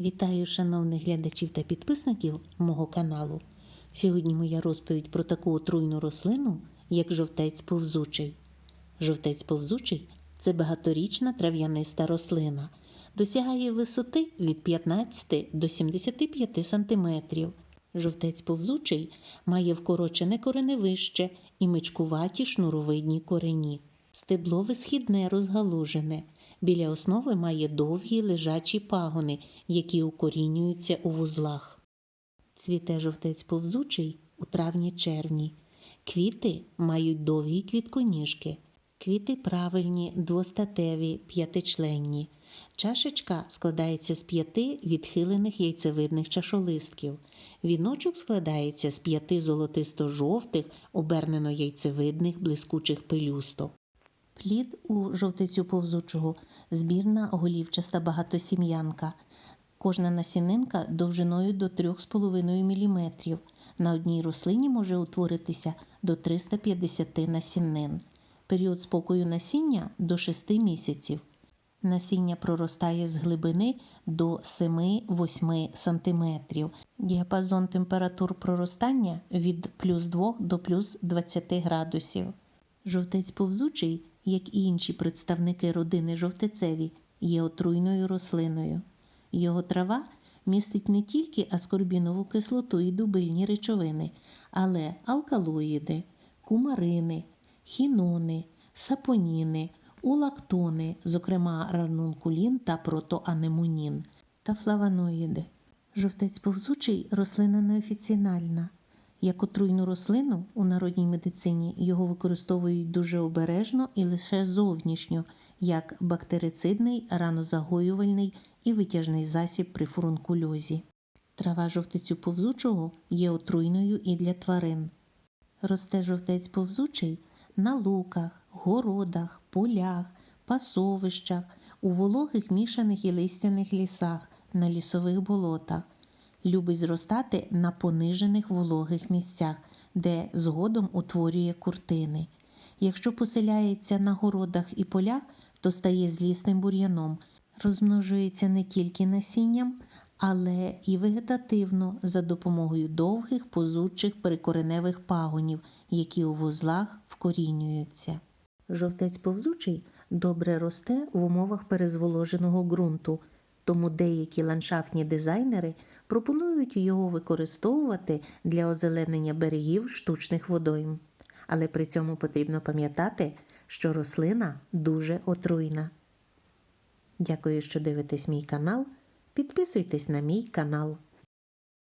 Вітаю шановних глядачів та підписників мого каналу. Сьогодні моя розповідь про таку отруйну рослину, як жовтець повзучий. Жовтець повзучий це багаторічна трав'яниста рослина. Досягає висоти від 15 до 75 см. Жовтець повзучий має вкорочене кореневище і мичкуваті шнуровидні корені. Стебло висхідне розгалужене. Біля основи має довгі лежачі пагони, які укорінюються у вузлах. Цвіте жовтець повзучий у травні-червні. Квіти мають довгі квітконіжки. Квіти правильні, двостатеві, п'ятичленні. Чашечка складається з п'яти відхилених яйцевидних чашолистків. Віночок складається з п'яти золотисто-жовтих, обернено-яйцевидних блискучих пелюсток. Плід у жовтицю повзучого збірна голівчаста багатосім'янка. Кожна насінинка довжиною до 3,5 мм. На одній рослині може утворитися до 350 насінин. Період спокою насіння до 6 місяців. Насіння проростає з глибини до 7-8 см. Діапазон температур проростання від плюс 2 до плюс 20 градусів. Жовтець повзучий, як і інші представники родини жовтецеві, є отруйною рослиною. Його трава містить не тільки аскорбінову кислоту і дубильні речовини, але алкалоїди, кумарини, хінони, сапоніни, улактони, зокрема ранункулін та протоанемонін, та флавоноїди. Жовтець повзучий рослина неофіціональна. Як отруйну рослину у народній медицині його використовують дуже обережно і лише зовнішньо, як бактерицидний, ранозагоювальний і витяжний засіб при фурункульозі. Трава жовтицю повзучого є отруйною і для тварин. Росте жовтець повзучий на луках, городах, полях, пасовищах, у вологих мішаних і листяних лісах, на лісових болотах. Любить зростати на понижених вологих місцях, де згодом утворює куртини. Якщо поселяється на городах і полях, то стає злісним бур'яном, розмножується не тільки насінням, але і вегетативно за допомогою довгих позучих перекореневих пагонів, які у вузлах вкорінюються. Жовтець повзучий добре росте в умовах перезволоженого ґрунту, тому деякі ландшафтні дизайнери пропонують його використовувати для озеленення берегів штучних водойм. Але при цьому потрібно пам'ятати, що рослина дуже отруйна. Дякую, що дивитесь мій канал. Підписуйтесь на мій канал.